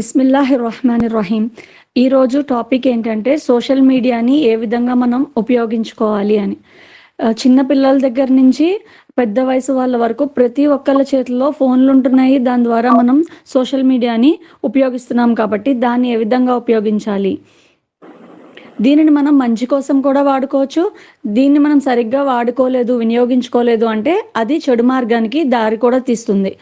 బిస్మిల్లాహి రహమాన్ రహీం ఈరోజు టాపిక్ ఏంటంటే సోషల్ మీడియాని ఏ విధంగా మనం ఉపయోగించుకోవాలి అని. చిన్న పిల్లల దగ్గర నుంచి పెద్ద వయసు వాళ్ళ వరకు ప్రతి ఒక్కళ్ళ చేతిలో ఫోన్లు ఉంటున్నాయి. దాని ద్వారా మనం సోషల్ మీడియాని ఉపయోగిస్తున్నాం కాబట్టి దాన్ని ఏ విధంగా ఉపయోగించాలి? దీనిని మనం మంచి కోసం కూడా వాడుకోవచ్చు. దీన్ని మనం సరిగ్గా వాడుకోలేదు వినియోగించుకోలేదు అంటే అది చెడు మార్గానికి దారి కూడా తీస్తుంది.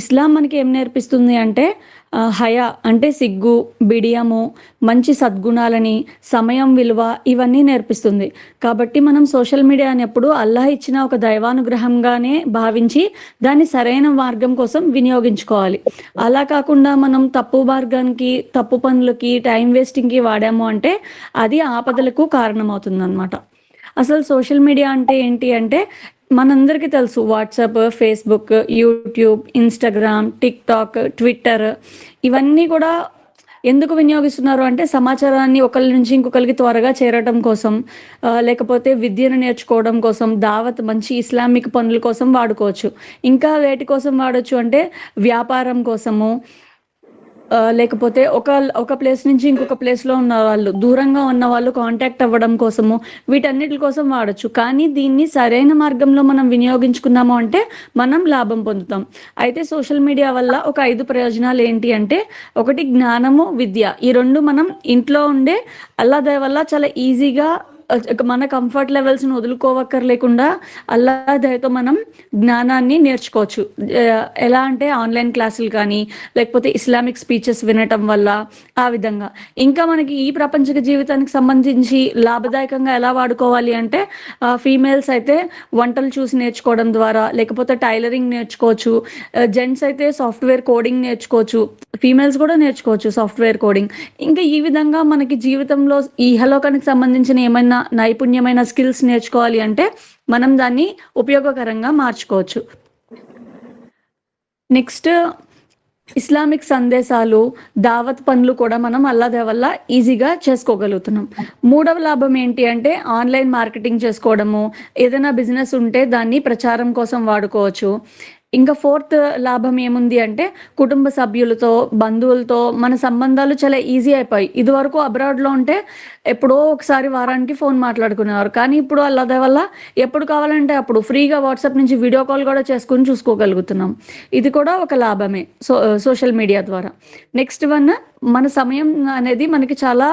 ఇస్లాం మనకి ఏం నేర్పిస్తుంది అంటే హయా అంటే సిగ్గు బిడియము మంచి సద్గుణాలని సమయం విలువ ఇవన్నీ నేర్పిస్తుంది. కాబట్టి మనం సోషల్ మీడియా అనేప్పుడు అల్లాహ్ ఇచ్చిన ఒక దైవానుగ్రహంగానే భావించి దాన్ని సరైన మార్గం కోసం వినియోగించుకోవాలి. అలా కాకుండా మనం తప్పు మార్గానికి తప్పు పనులకి టైం వేస్టింగ్కి వాడాము అంటే అది ఆపదలకు కారణమవుతుంది అనమాట అసలు సోషల్ మీడియా అంటే ఏంటి అంటే మనందరికీ తెలుసు WhatsApp Facebook YouTube Instagram TikTok Twitter ఇవన్నీ కూడా ఎందుకు వినియోగిస్తున్నారు అంటే సమాచారాన్ని ఒకరి నుంచి ఇంకొకరికి త్వరగా చేరటం కోసం లేకపోతే విద్యను నేర్చుకోవడం కోసం దావత్ మంచి ఇస్లామిక్ పనుల కోసం వాడుకోవచ్చు. ఇంకా వేటి కోసం వాడచ్చు అంటే వ్యాపారం కోసము లేకపోతే ఒక ఒక ప్లేస్ నుంచి ఇంకొక ప్లేస్లో ఉన్న వాళ్ళు దూరంగా ఉన్న వాళ్ళు కాంటాక్ట్ అవ్వడం కోసము వీటన్నిటి కోసం వాడచ్చు. కానీ దీన్ని సరైన మార్గంలో మనం వినియోగించుకున్నాము అంటే మనం లాభం పొందుతాం. అయితే సోషల్ మీడియా వల్ల ఒక ఐదు ప్రయోజనాలు ఏంటి అంటే ఒకటి జ్ఞానము విద్య. ఈ రెండు మనం ఇంట్లో ఉండే అల్లా దయ వల్ల చాలా ఈజీగా మన కంఫర్ట్ లెవెల్స్ని వదులుకోవక్కర్లేకుండా అల్లా దయతో మనం జ్ఞానాన్ని నేర్చుకోవచ్చు. ఎలా అంటే ఆన్లైన్ క్లాసులు కానీ లేకపోతే ఇస్లామిక్ స్పీచెస్ వినటం వల్ల ఆ విధంగా. ఇంకా మనకి ఈ ప్రపంచక జీవితానికి సంబంధించి లాభదాయకంగా ఎలా వాడుకోవాలి అంటే ఫీమేల్స్ అయితే వంటలు చూసి నేర్చుకోవడం ద్వారా లేకపోతే టైలరింగ్ నేర్చుకోవచ్చు జెంట్స్ అయితే సాఫ్ట్వేర్ కోడింగ్ నేర్చుకోవచ్చు ఫీమేల్స్ కూడా నేర్చుకోవచ్చు సాఫ్ట్వేర్ కోడింగ్ ఇంకా ఈ విధంగా మనకి జీవితంలో ఈ ఇహలోకానికి సంబంధించిన ఏమైనా నైపుణ్యమైన స్కిల్స్ నేర్చుకోవాలి అంటే మనం దాన్ని ఉపయోగకరంగా మార్చుకోవచ్చు. నెక్స్ట్ ఇస్లామిక్ సందేశాలు దావత్ పనులు కూడా మనం అల్లాదే వల్ల ఈజీగా చేసుకోగలుగుతున్నాం. మూడవ లాభం ఏంటి అంటే ఆన్లైన్ మార్కెటింగ్ చేసుకోవడము ఏదైనా బిజినెస్ ఉంటే దాన్ని ప్రచారం కోసం వాడుకోవచ్చు. ఇంకా ఫోర్త్ లాభం ఏముంది అంటే కుటుంబ సభ్యులతో బంధువులతో మన సంబంధాలు చాలా ఈజీ అయిపోయి ఇదివరకు అబ్రాడ్లో ఉంటే ఎప్పుడో ఒకసారి వారానికి ఫోన్ మాట్లాడుకునేవారు. కానీ ఇప్పుడు అల్లదే వల్ల ఎప్పుడు కావాలంటే అప్పుడు ఫ్రీగా వాట్సాప్ నుంచి వీడియో కాల్ కూడా చేసుకుని చూసుకోగలుగుతున్నాం. ఇది కూడా ఒక లాభమే సో సోషల్ మీడియా ద్వారా. నెక్స్ట్ వన్ మన సమయం అనేది మనకి చాలా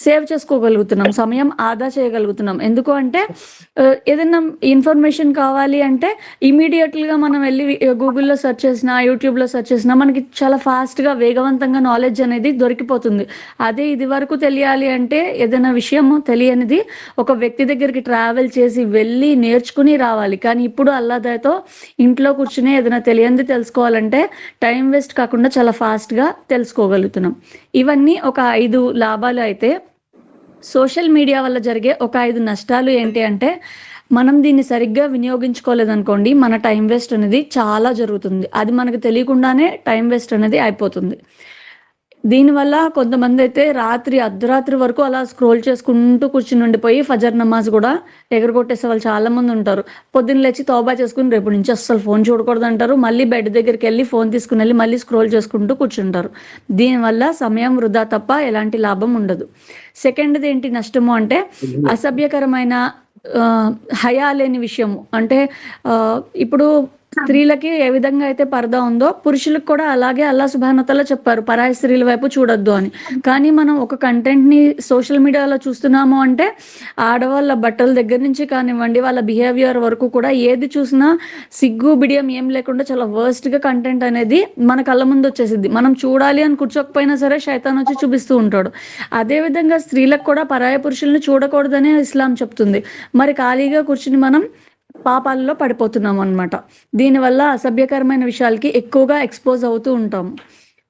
సేవ్ చేసుకోగలుగుతున్నాం సమయం ఆదా చేయగలుగుతున్నాం. ఎందుకు అంటే ఏదైనా ఇన్ఫర్మేషన్ కావాలి అంటే ఇమీడియట్గా మనం వెళ్ళి గూగుల్లో సెర్చ్ చేసినా యూట్యూబ్లో సెర్చ్ చేసినా మనకి చాలా ఫాస్ట్గా వేగవంతంగా నాలెడ్జ్ అనేది దొరికిపోతుంది. అదే ఇది వరకు తెలియాలి అంటే ఏదైనా విషయము తెలియనిది ఒక వ్యక్తి దగ్గరికి ట్రావెల్ చేసి వెళ్ళి నేర్చుకుని రావాలి. కానీ ఇప్పుడు అల్లాదయతో ఇంట్లో కూర్చుని ఏదైనా తెలియంది తెలుసుకోవాలంటే టైం వేస్ట్ కాకుండా చాలా ఫాస్ట్గా తెలుసుకోగలుగుతున్నాం. ఇవన్నీ ఒక ఐదు లాభాలు అయితే సోషల్ మీడియా వల్ల జరిగే ఒక ఐదు నష్టాలు ఏంటి అంటే మనం దీన్ని సరిగ్గా వినియోగించుకోలేదనుకోండి మన టైం వేస్ట్ అనేది చాలా జరుగుతుంది. అది మనకు తెలియకుండానే టైం వేస్ట్ అనేది అయిపోతుంది. దీనివల్ల కొంతమంది అయితే రాత్రి అర్ధరాత్రి వరకు అలా స్క్రోల్ చేసుకుంటూ కూర్చుని ఉండిపోయి ఫజర్ నమాజ్ కూడా ఎగరగొట్టేసే వాళ్ళు చాలా మంది ఉంటారు. పొద్దున్న లేచి తోబా చేసుకుని రేపు నుంచి అస్సలు ఫోన్ చూడకూడదు అంటారు మళ్ళీ బెడ్ దగ్గరికి వెళ్ళి ఫోన్ తీసుకుని వెళ్ళి మళ్ళీ స్క్రోల్ చేసుకుంటూ కూర్చుంటారు. దీనివల్ల సమయం వృధా తప్ప ఎలాంటి లాభం ఉండదు. సెకండ్ది ఏంటి నష్టము అంటే అసభ్యకరమైన హయా లేని విషయము. అంటే ఇప్పుడు స్త్రీలకి ఏ విధంగా అయితే పరదా ఉందో పురుషులకు కూడా అలాగే అల్లా సుభానతలో చెప్పారు పరాయి స్త్రీల వైపు చూడొద్దు అని. కానీ మనం ఒక కంటెంట్ని సోషల్ మీడియాలో చూస్తున్నాము అంటే ఆడవాళ్ళ బట్టల దగ్గర నుంచి కానివ్వండి వాళ్ళ బిహేవియర్ వరకు కూడా ఏది చూసినా సిగ్గు బిడియం ఏం లేకుండా చాలా వర్స్ట్గా కంటెంట్ అనేది మన కళ్ళ ముందు వచ్చేసింది మనం చూడాలి అని కూర్చోకపోయినా సరే శైతాన్ వచ్చి చూపిస్తూ ఉంటాడు. అదే విధంగా స్త్రీలకు కూడా పరాయ పురుషుల్ని చూడకూడదనే ఇస్లాం చెప్తుంది. మరి ఖాళీగా కూర్చుని మనం పాపాలలో పడిపోతున్నాం అనమాట దీనివల్ల అసభ్యకరమైన విషయాలకి ఎక్కువగా ఎక్స్పోజ్ అవుతూ ఉంటాం.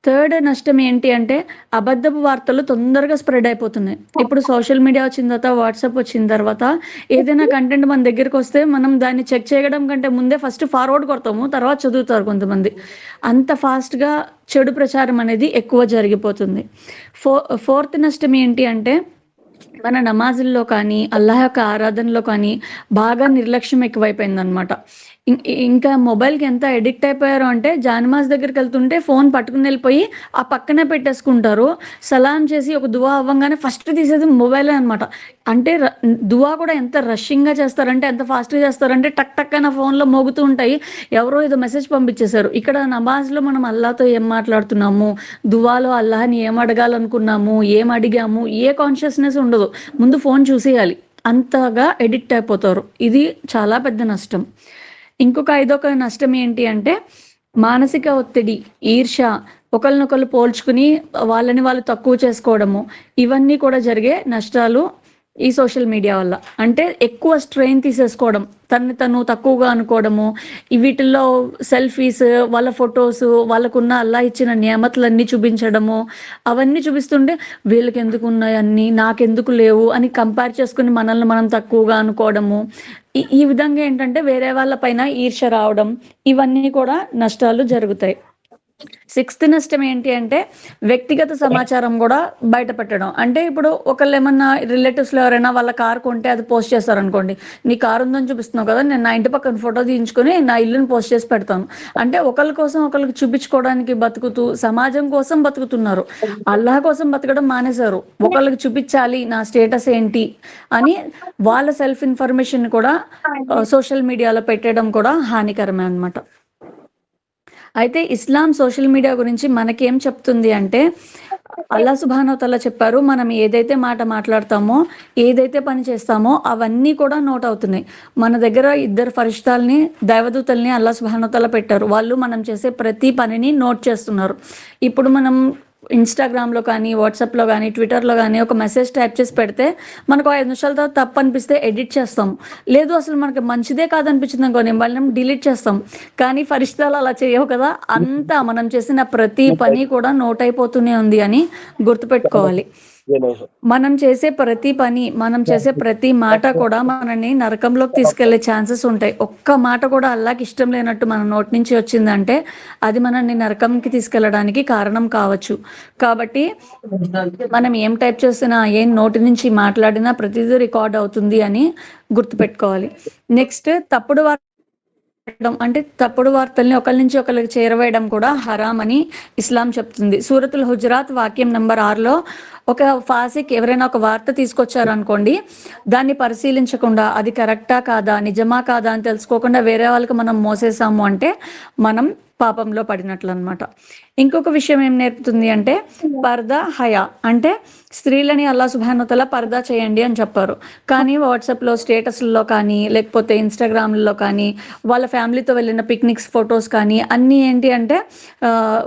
థర్డ్ నష్టం ఏంటి అంటే అబద్ధపు వార్తలు తొందరగా స్ప్రెడ్ అయిపోతున్నాయి. ఇప్పుడు సోషల్ మీడియా వచ్చిన తర్వాత వాట్సాప్ వచ్చిన తర్వాత ఏదైనా కంటెంట్ మన దగ్గరికి వస్తే మనం దాన్ని చెక్ చేయడం కంటే ముందే ఫస్ట్ ఫార్వర్డ్ కొడతాము తర్వాత చదువుతారు కొంతమంది. అంత ఫాస్ట్గా చెడు ప్రచారం అనేది ఎక్కువ జరిగిపోతుంది. ఫో ఫోర్త్ నష్టం ఏంటి అంటే మన నమాజుల్లో కానీ అల్లాహ్ యొక్క ఆరాధనలో కానీ బాగా నిర్లక్ష్యం ఎక్కువైపోయింది అనమాట ఇంకా మొబైల్కి ఎంత ఎడిక్ట్ అయిపోయారు అంటే జానమాజ్ దగ్గరికి వెళ్తుంటే ఫోన్ పట్టుకుని వెళ్ళిపోయి ఆ పక్కనే పెట్టేసుకుంటారు. సలాం చేసి ఒక దువా అవ్వగానే ఫస్ట్ తీసేది మొబైలే అనమాట అంటే దువా కూడా ఎంత రష్యింగ్గా చేస్తారంటే ఎంత ఫాస్ట్గా చేస్తారంటే టక్ టక్ అయిన ఫోన్లో మోగుతూ ఉంటాయి. ఎవరో ఏదో మెసేజ్ పంపించేశారు. ఇక్కడ నమాజ్లో మనం అల్లాతో ఏం మాట్లాడుతున్నాము? దువాలో అల్లాహని ఏం అడగాలనుకున్నాము? ఏం అడిగాము? ఏ కాన్షియస్నెస్ ఉండదు. ముందు ఫోన్ చూసేయాలి. అంతగా ఎడిక్ట్ అయిపోతారు. ఇది చాలా పెద్ద నష్టం. ఇంకొక ఐదొక నష్టం ఏంటి అంటే మానసిక ఒత్తిడి ఈర్ష ఒకరినొకరు పోల్చుకుని వాళ్ళని వాళ్ళు తక్కువ చేసుకోవడము ఇవన్నీ కూడా జరిగే నష్టాలు ఈ సోషల్ మీడియా వల్ల. అంటే ఎక్కువ స్ట్రెయిన్ తీసేసుకోవడం తన్ని తను తక్కువగా అనుకోవడము వీటిల్లో సెల్ఫీస్ వాళ్ళ ఫొటోస్ వాళ్ళకున్న అల్లా ఇచ్చిన నియమతులన్నీ చూపించడము అవన్నీ చూపిస్తుంటే వీళ్ళకి ఎందుకు ఉన్నాయి నాకెందుకు లేవు అని కంపేర్ చేసుకుని మనల్ని మనం తక్కువగా అనుకోవడము. ఈ ఈ విధంగా ఏంటంటే వేరే వాళ్ళ పైన ఈర్ష రావడం ఇవన్నీ కూడా నష్టాలు జరుగుతాయి. సిక్స్త్ నష్టం ఏంటి అంటే వ్యక్తిగత సమాచారం కూడా బయట పెట్టడం. అంటే ఇప్పుడు ఒకళ్ళు ఏమన్నా రిలేటివ్స్లో ఎవరైనా వాళ్ళ కార్ కొంటే అది పోస్ట్ చేస్తారనుకోండి. నీ కార్ ఉందని చూపిస్తున్నావు కదా నేను నా ఇంటి పక్కన ఫోటో తీయించుకొని నా ఇల్లుని పోస్ట్ చేసి పెడతాను. అంటే ఒకరి కోసం ఒకరికి చూపించుకోవడానికి బతుకుతూ సమాజం కోసం బతుకుతున్నారు. అల్లాహ్ కోసం బతకడం మానేశారు. ఒకళ్ళకి చూపించాలి నా స్టేటస్ ఏంటి అని వాళ్ళ సెల్ఫ్ ఇన్ఫర్మేషన్ కూడా సోషల్ మీడియాలో పెట్టడం కూడా హానికరమే అన్నమాట. అయితే ఇస్లాం సోషల్ మీడియా గురించి మనకేం చెప్తుంది అంటే అల్లా సుబానోతల్లా చెప్పారు మనం ఏదైతే మాట మాట్లాడతామో ఏదైతే పని చేస్తామో అవన్నీ కూడా నోట్ అవుతున్నాయి మన దగ్గర ఇద్దరు ఫరిష్టాల్ని దైవదూతల్ని అల్లా సుబానోతల్లా పెట్టారు. వాళ్ళు మనం చేసే ప్రతి పనిని నోట్ చేస్తున్నారు. ఇప్పుడు మనం ఇన్స్టాగ్రామ్లో కానీ వాట్సాప్లో కానీ ట్విట్టర్లో కానీ ఒక మెసేజ్ టైప్ చేసి పెడితే మనకు ఐదు నిమిషాల తర్వాత తప్పు అనిపిస్తే ఎడిట్ చేస్తాం. లేదు అసలు మనకి మంచిదే కాదనిపించింది అనుకోని మనం డిలీట్ చేస్తాం. కానీ ఫరిష్టాలు అలా చేయవు కదా అంతా మనం చేసిన ప్రతి పని కూడా నోట్ అయిపోతూనే ఉంది అని గుర్తుపెట్టుకోవాలి. మనం చేసే ప్రతి పని మనం చేసే ప్రతి మాట కూడా మనని నరకంలోకి తీసుకెళ్ళే ఛాన్సెస్ ఉంటాయి. ఒక్క మాట కూడా అల్లాకి ఇష్టం లేనట్టు మన నోటి నుంచి వచ్చిందంటే అది మనల్ని నరకంకి తీసుకెళ్ళడానికి కారణం కావచ్చు. కాబట్టి మనం ఏం టైప్ చేసినా ఏం నోటి నుంచి మాట్లాడినా ప్రతిదీ రికార్డ్ అవుతుంది అని గుర్తుపెట్టుకోవాలి. నెక్స్ట్ తప్పుడు వార్త పెట్టడం అంటే తప్పుడు వార్తల్ని ఒకరి నుంచి ఒకరికి చేరవేయడం కూడా హరాం అని ఇస్లాం చెప్తుంది. సూరతుల్ హుజరాత్ వాక్యం నంబర్ ఆరులో ఒక ఫాసిక్ ఎవరైనా ఒక వార్త తీసుకొచ్చారనుకోండి దాన్ని పరిశీలించకుండా అది కరెక్టా కాదా నిజమా కాదా అని తెలుసుకోకుండా వేరే వాళ్ళకి మనం మోసేసాము అంటే మనం పాపంలో పడినట్లు అనమాట ఇంకొక విషయం ఏం నేర్పుతుంది అంటే పర్దా హయా అంటే స్త్రీలని అల్లా సుభానతల పర్దా చేయండి అని చెప్పారు. కానీ వాట్సాప్లో స్టేటస్లో కానీ లేకపోతే ఇన్స్టాగ్రామ్లో కానీ వాళ్ళ ఫ్యామిలీతో వెళ్ళిన పిక్నిక్స్ ఫొటోస్ కానీ అన్నీ ఏంటి అంటే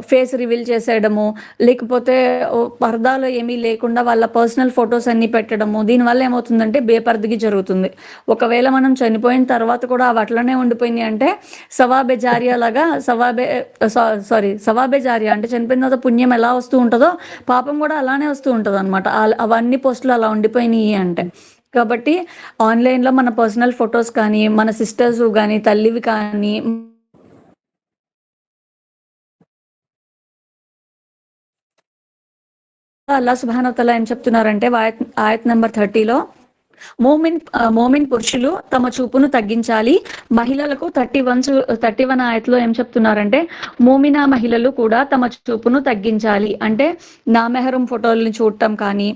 ఫేస్ రివీల్ చేసేయడము లేకపోతే ఓ పర్దాలో ఏమీ లేకుండా వాళ్ళ పర్సనల్ ఫొటోస్ అన్నీ పెట్టడము దీనివల్ల ఏమవుతుందంటే బేపర్దిగి జరుగుతుంది. ఒకవేళ మనం చనిపోయిన తర్వాత కూడా అవి అట్లనే ఉండిపోయింది అంటే సవాబే జారియా లాగా సవాబే సారీ సవాబే జారియా అంటే చనిపోయిన తర్వాత పుణ్యం ఎలా వస్తూ ఉంటుందో పాపం కూడా అలానే వస్తూ ఉంటుంది అనమాట అవన్నీ పోస్టులు అలా ఉండిపోయినాయి అంటే. కాబట్టి ఆన్లైన్లో మన పర్సనల్ ఫొటోస్ కానీ మన సిస్టర్స్ కానీ తల్లివి కానీ అల్లా సుబానతల ఏం చెప్తున్నారంటే ఆయత్ ఆయత్ నెంబర్ థర్టీలో మోమిన్ మోమిన్ పురుషులు తమ చూపును తగ్గించాలి. మహిళలకు థర్టీ వన్ థర్టీ వన్ ఆయతలో ఏం చెప్తున్నారంటే మోమినా మహిళలు కూడా తమ చూపును తగ్గించాలి. అంటే నా మెహరం ఫోటోలను చూడటం కానీ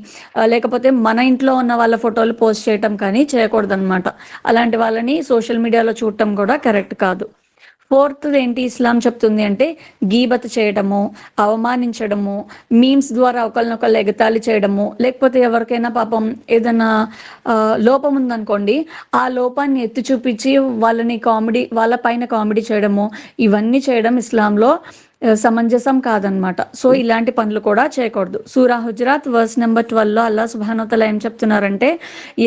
లేకపోతే మన ఇంట్లో ఉన్న వాళ్ళ ఫోటోలు పోస్ట్ చేయటం కానీ చేయకూడదన్నమాట. అలాంటి వాళ్ళని సోషల్ మీడియాలో చూడటం కూడా కరెక్ట్ కాదు. ఫోర్త్ ఏంటి ఇస్లాం చెప్తుంది అంటే గీబత చేయడము అవమానించడము మీమ్స్ ద్వారా ఒకరినొకరు ఎగతాళి చేయడము లేకపోతే ఎవరికైనా పాపం ఏదైనా ఆ, లోపం ఉందనుకోండి ఆ లోపాన్ని ఎత్తి చూపించి వాళ్ళని కామెడీ వాళ్ళ పైన కామెడీ చేయడము ఇవన్నీ చేయడం ఇస్లాంలో సమంజసం కాదనమాట సో ఇలాంటి పనులు కూడా చేయకూడదు. సూరా హుజరాత్ వర్స్ నెంబర్ ట్వెల్వ్లో అల్లా సుబానోతల ఏం చెప్తున్నారంటే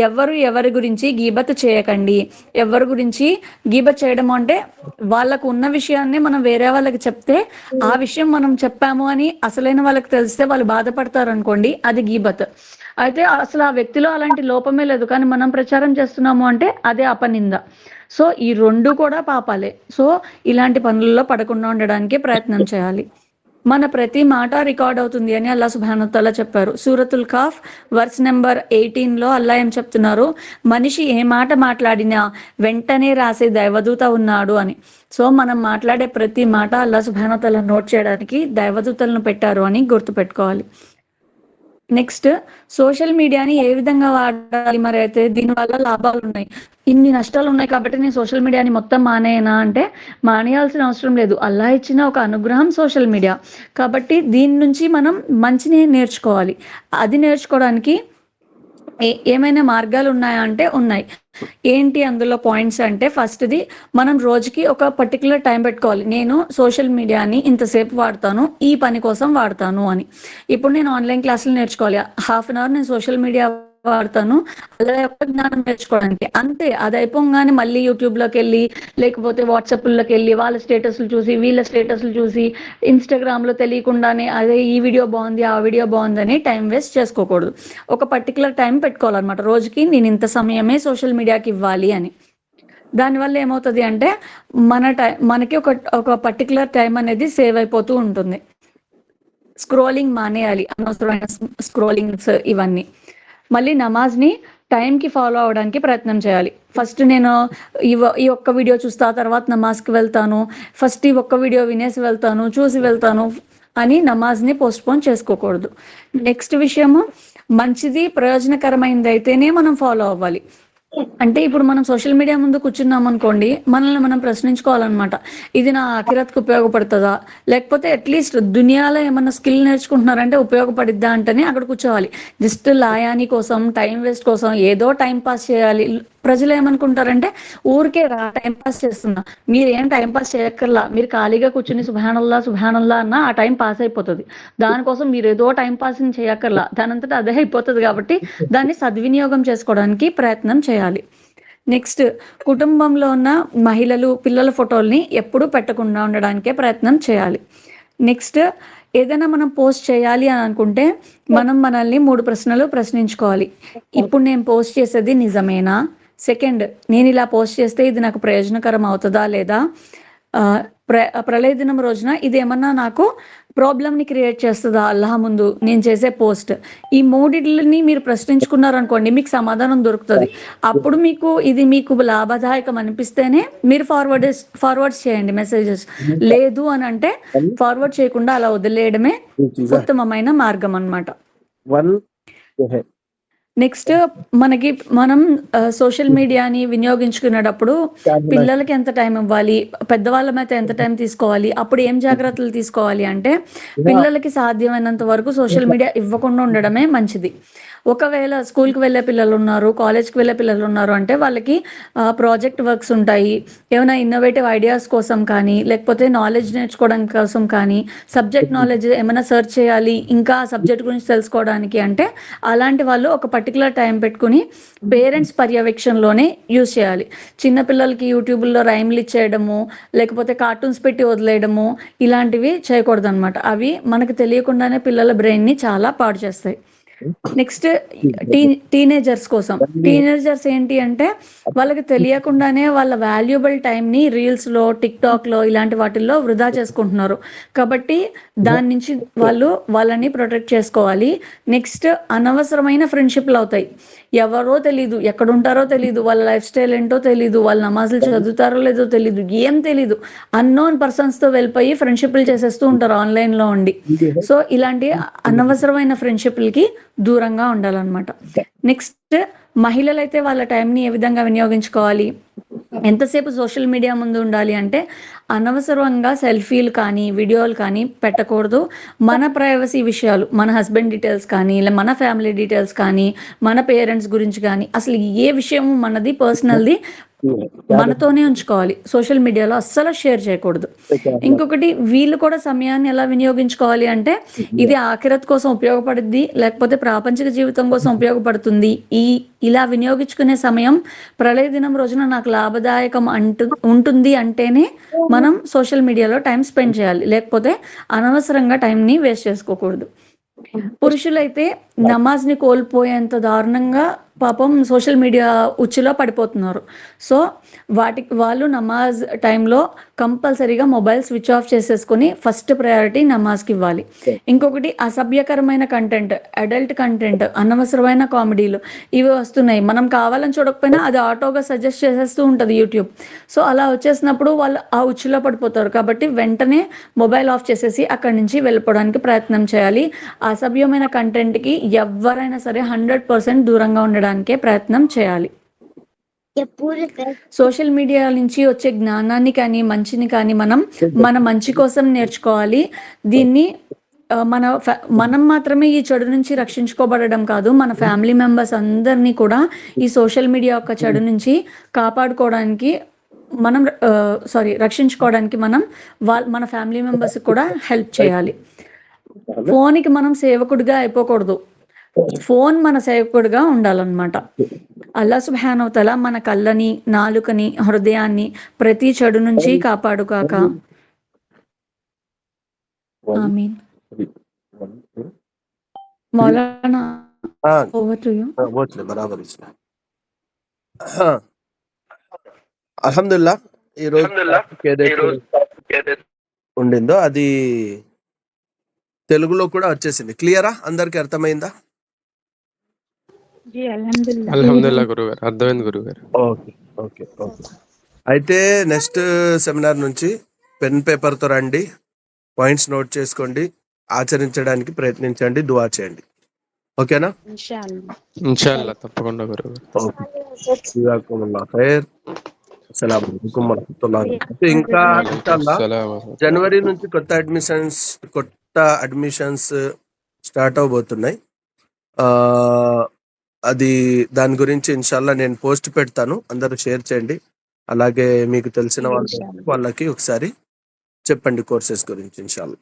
ఎవరు ఎవరి గురించి గీబత్ చేయకండి. ఎవరి గురించి గీబత్ చేయడం అంటే వాళ్ళకు ఉన్న విషయాన్ని మనం వేరే వాళ్ళకి చెప్తే ఆ విషయం మనం చెప్పాము అని అసలైన వాళ్ళకి తెలిస్తే వాళ్ళు బాధపడతారు అనుకోండి అది గీబత్. అయితే అసలు ఆ వ్యక్తిలో అలాంటి లోపమే లేదు. కానీ మనం ప్రచారం చేస్తున్నాము అంటే అదే అపనింద. సో ఈ రెండు కూడా పాపాలే. సో ఇలాంటి పనుల్లో పడకుండా ఉండడానికి ప్రయత్నం చేయాలి. మన ప్రతి మాట రికార్డ్ అవుతుంది అని అల్లా సుబానతల్లా చెప్పారు. సూరతుల్ కాఫ్ వర్స్ నెంబర్ ఎయిటీన్లో అల్లా ఏం చెప్తున్నారు? మనిషి ఏ మాట మాట్లాడినా వెంటనే రాసే దైవదూత ఉన్నాడు అని. సో మనం మాట్లాడే ప్రతి మాట అల్లా సుబానతల్లా నోట్ చేయడానికి దైవదూతలను పెట్టారు అని గుర్తుపెట్టుకోవాలి. నెక్స్ట్ సోషల్ మీడియాని ఏ విధంగా వాడాలి మరి అయితే? దీనివల్ల లాభాలు ఉన్నాయి. ఇన్ని నష్టాలు ఉన్నాయి కాబట్టి నేను సోషల్ మీడియాని మొత్తం మానేయనా అంటే మానేయాల్సిన అవసరం లేదు. అల్లా ఇచ్చిన ఒక అనుగ్రహం సోషల్ మీడియా కాబట్టి దీని నుంచి మనం మంచిని నేర్చుకోవాలి. అది నేర్చుకోవడానికి ఏమైనా మార్గాలు ఉన్నాయా అంటే ఉన్నాయి. ఏంటి అందులో పాయింట్స్ అంటే ఫస్ట్ది మనం రోజుకి ఒక పర్టికులర్ టైం పెట్టుకోవాలి. నేను సోషల్ మీడియాని ఇంతసేపు వాడతాను ఈ పని కోసం వాడతాను అని. ఇప్పుడు నేను ఆన్లైన్ క్లాసులు నేర్చుకోవాలి. హాఫ్ అన్ అవర్ నేను సోషల్ మీడియా వాడతాను. అలా యొక్క జ్ఞానం నేర్చుకోవడానికి. అంతే అది అయిపోగానే మళ్ళీ యూట్యూబ్లోకి వెళ్ళి లేకపోతే వాట్సాప్లోకి వెళ్ళి వాళ్ళ స్టేటస్లు చూసి వీళ్ళ స్టేటస్లు చూసి ఇన్స్టాగ్రామ్లో తెలియకుండానే అదే ఈ వీడియో బాగుంది ఆ వీడియో బాగుందని టైం వేస్ట్ చేసుకోకూడదు. ఒక పర్టికులర్ టైం పెట్టుకోవాలన్నమాట. రోజుకి నేను ఇంత సమయమే సోషల్ మీడియాకి ఇవ్వాలి అని. దానివల్ల ఏమవుతుంది అంటే మన టైం మనకి ఒక ఒక పర్టికులర్ టైం అనేది సేవ్ అయిపోతూ ఉంటుంది. స్క్రోలింగ్ మానేయాలి. అనవసరమైన స్క్రోలింగ్స్ ఇవన్నీ. మళ్ళీ నమాజ్ని టైంకి ఫాలో అవడానికి ప్రయత్నం చేయాలి. ఫస్ట్ నేను ఈ ఈ ఒక్క వీడియో చూస్తా తర్వాత నమాజ్కి వెళ్తాను. ఫస్ట్ ఈ ఒక్క వీడియో వినేసి వెళ్తాను చూసి వెళ్తాను అని నమాజ్ని పోస్ట్పోన్ చేసుకోకూడదు. నెక్స్ట్ విషయము మంచిది ప్రయోజనకరమైనది అయితేనే మనం ఫాలో అవ్వాలి. అంటే ఇప్పుడు మనం సోషల్ మీడియా ముందు కూర్చున్నాం అనుకోండి మనల్ని మనం ప్రశ్నించుకోవాలన్నమాట. ఇది నా అఖిరత్కు ఉపయోగపడుతుందా? లేకపోతే అట్లీస్ట్ దునియాలో ఏమన్నా స్కిల్ నేర్చుకుంటున్నారంటే ఉపయోగపడిద్దా అంటేనే అక్కడ కూర్చోవాలి. జస్ట్ లాయాని కోసం టైం వేస్ట్ కోసం ఏదో టైం పాస్ చేయాలి. ప్రజలు ఏమనుకుంటారంటే ఊరికే రా టైం పాస్ చేస్తున్నా. మీరు ఏం టైం పాస్ చేయక్కర్లా. మీరు ఖాళీగా కూర్చుని సుభానల్లా సుభానల్లా అన్న ఆ టైం పాస్ అయిపోతుంది. దానికోసం మీరు ఏదో టైం పాస్ చేయక్కర్లా. దానంతటా అదే అయిపోతుంది కాబట్టి దాన్ని సద్వినియోగం చేసుకోవడానికి ప్రయత్నం చేయాలి. నెక్స్ట్ కుటుంబంలో ఉన్న మహిళలు పిల్లల ఫోటోల్ని ఎప్పుడూ పెట్టకుండా ఉండడానికే ప్రయత్నం చేయాలి. నెక్స్ట్ ఏదైనా మనం పోస్ట్ చేయాలి అని అనుకుంటే మనం మనల్ని మూడు ప్రశ్నలు ప్రశ్నించుకోవాలి. ఇప్పుడు నేను పోస్ట్ చేసేది నిజమేనా? సెకండ్ నేను ఇలా పోస్ట్ చేస్తే ఇది నాకు ప్రయోజనకరం అవుతుందా లేదా? ప్ర ప్రళయ దినం రోజున ఇది ఏమన్నా నాకు ప్రాబ్లమ్ని క్రియేట్ చేస్తుందా అల్లహ ముందు? నేను చేసే పోస్ట్. ఈ మూడిని మీరు ప్రశ్నించుకున్నారనుకోండి మీకు సమాధానం దొరుకుతుంది. అప్పుడు మీకు ఇది మీకు లాభదాయకం అనిపిస్తేనే మీరు ఫార్వర్డ్ ఫార్వర్డ్ చేయండి మెసేజెస్ లేదు అని అంటే ఫార్వర్డ్ చేయకుండా అలా వదిలేయడమే ఉత్తమమైన మార్గం అనమాట నెక్స్ట్ మనకి మనం సోషల్ మీడియాని వినియోగించుకునేటప్పుడు పిల్లలకి ఎంత టైం ఇవ్వాలి? పెద్దవాళ్ళ మీద ఎంత టైం తీసుకోవాలి? అప్పుడు ఏం జాగ్రత్తలు తీసుకోవాలి అంటే పిల్లలకి సాధ్యమైనంత వరకు సోషల్ మీడియా ఇవ్వకుండా ఉండడమే మంచిది. ఒకవేళ స్కూల్కి వెళ్ళే పిల్లలు ఉన్నారు కాలేజ్కి వెళ్ళే పిల్లలు ఉన్నారు అంటే వాళ్ళకి ప్రాజెక్ట్ వర్క్స్ ఉంటాయి. ఏమైనా ఇన్నోవేటివ్ ఐడియాస్ కోసం కానీ లేకపోతే నాలెడ్జ్ నేర్చుకోవడం కోసం కానీ సబ్జెక్ట్ నాలెడ్జ్ ఏమైనా సెర్చ్ చేయాలి ఇంకా సబ్జెక్ట్ గురించి తెలుసుకోవడానికి అంటే అలాంటి వాళ్ళు ఒక పర్టికులర్ టైం పెట్టుకుని పేరెంట్స్ పర్యవేక్షణలోనే యూజ్ చేయాలి. చిన్న పిల్లలకి యూట్యూబ్లో రైమ్లు ఇచ్చేయడము లేకపోతే కార్టూన్స్ పెట్టి వదిలేయడము ఇలాంటివి చేయకూడదు అనమాట అవి మనకు తెలియకుండానే పిల్లల బ్రెయిన్ని చాలా పాడు చేస్తాయి. నెక్స్ట్ టీ టీనేజర్స్ కోసం. టీనేజర్స్ ఏంటి అంటే వాళ్ళకి తెలియకుండానే వాళ్ళ వాల్యుబుల్ టైంని రీల్స్లో టిక్టాక్లో ఇలాంటి వాటిల్లో వృధా చేసుకుంటున్నారు. కాబట్టి దాని నుంచి వాళ్ళు వాళ్ళని ప్రొటెక్ట్ చేసుకోవాలి. నెక్స్ట్ అనవసరమైన ఫ్రెండ్షిప్లు అవుతాయి. ఎవరో తెలీదు ఎక్కడ ఉంటారో తెలీదు వాళ్ళ లైఫ్ స్టైల్ ఏంటో తెలీదు వాళ్ళ నమాజులు చదువుతారో లేదో తెలీదు ఏం తెలీదు. అన్నోన్ పర్సన్స్తో వెళ్ళిపోయి ఫ్రెండ్షిప్లు చేసేస్తూ ఉంటారు ఆన్లైన్లో ఉండి. సో ఇలాంటి అనవసరమైన ఫ్రెండ్షిప్లకి దూరంగా ఉండాలన్నమాట. నెక్స్ట్ మహిళలైతే వాళ్ళ టైంని ఏ విధంగా వినియోగించుకోవాలి? ఎంతసేపు సోషల్ మీడియా ముందు ఉండాలి అంటే అనవసరంగా సెల్ఫీలు కానీ వీడియోలు కానీ పెట్టకూడదు. మన ప్రైవసీ విషయాలు మన హస్బెండ్ డీటెయిల్స్ కానీ ఇలా మన ఫ్యామిలీ డీటెయిల్స్ కానీ మన పేరెంట్స్ గురించి కానీ అసలు ఏ విషయము మనది పర్సనల్ది మనతోనే ఉంచుకోవాలి. సోషల్ మీడియాలో అస్సలు షేర్ చేయకూడదు. ఇంకొకటి వీళ్ళు కూడా సమయాన్ని ఎలా వినియోగించుకోవాలి అంటే ఇది ఆఖిరత్ కోసం ఉపయోగపడుద్ది లేకపోతే ప్రాపంచిక జీవితం కోసం ఉపయోగపడుతుంది. ఈ ఇలా వినియోగించుకునే సమయం ప్రళయ దినం రోజున నాకు లాభదాయకం అంటు ఉంటుంది అంటేనే మనం సోషల్ మీడియాలో టైం స్పెండ్ చేయాలి. లేకపోతే అనవసరంగా టైంని వేస్ట్ చేసుకోకూడదు. పురుషులైతే నమాజ్ని కోల్పోయేంత దారుణంగా పాపం సోషల్ మీడియా ఉచ్చులో పడిపోతున్నారు. సో వాటికి వాళ్ళు నమాజ్ టైంలో కంపల్సరీగా మొబైల్ స్విచ్ ఆఫ్ చేసేసుకొని ఫస్ట్ ప్రయారిటీ నమాజ్కి ఇవ్వాలి. ఇంకొకటి అసభ్యకరమైన కంటెంట్ అడల్ట్ కంటెంట్ అనవసరమైన కామెడీలు ఇవి వస్తున్నాయి. మనం కావాలని చూడకపోయినా అది ఆటోగా సజెస్ట్ చేసేస్తూ ఉంటుంది యూట్యూబ్. సో అలా వచ్చేసినప్పుడు వాళ్ళు ఆ ఉచ్చులో పడిపోతారు. కాబట్టి వెంటనే మొబైల్ ఆఫ్ చేసేసి అక్కడి నుంచి వెళ్ళిపోవడానికి ప్రయత్నం చేయాలి. అసభ్యమైన కంటెంట్కి ఎవరైనా సరే హండ్రెడ్ పర్సెంట్ దూరంగా ఉండడానికే ప్రయత్నం చేయాలి. సోషల్ మీడియా నుంచి వచ్చే జ్ఞానాన్ని కానీ మంచిని కానీ మనం మన మంచి కోసం నేర్చుకోవాలి. దీన్ని మన మనం మాత్రమే ఈ చెడు నుంచి రక్షించుకోబడడం కాదు. మన ఫ్యామిలీ మెంబర్స్ అందరినీ కూడా ఈ సోషల్ మీడియా యొక్క చెడు నుంచి కాపాడుకోవడానికి మనం సారీ రక్షించుకోవడానికి మనం వాళ్ళ మన ఫ్యామిలీ మెంబర్స్ కూడా హెల్ప్ చేయాలి. ఫోన్కి మనం సేవకుడిగా అయిపోకూడదు. ఫోన్ మన సేవకుడుగా ఉండాలన్నమాట. అల్లా సుభానవతల మన కళ్ళని నాలుకని హృదయాన్ని ప్రతి చెడు నుంచి కాపాడుకాక ఆమీన్. బరాబర్ ఈ రోజు ఉండిందో అది తెలుగులో కూడా వచ్చేసింది. క్లియరా? అందరికి అర్థమైందా? అర్థమైంది గురుగారు. Okay okay okay. అయితే నెక్స్ట్ సెమినార్ నుంచి పెన్ పేపర్తో రండి పాయింట్స్ నోట్ చేసుకోండి ఆచరించడానికి ప్రయత్నించండి దువా చేయండి. ఓకేనా? ఇన్షాల్లా. తప్పకుండా ఇంకా జనవరి నుంచి కొత్త అడ్మిషన్స్ కొత్త అడ్మిషన్స్ స్టార్ట్ అవబోతున్నాయి. అది దాని గురించి ఇన్షాల్లా నేను పోస్ట్ పెడతాను. అందరూ షేర్ చేయండి. అలాగే మీకు తెలిసిన వాళ్ళ వాళ్ళకి ఒకసారి చెప్పండి కోర్సెస్ గురించి ఇన్షాల్లా.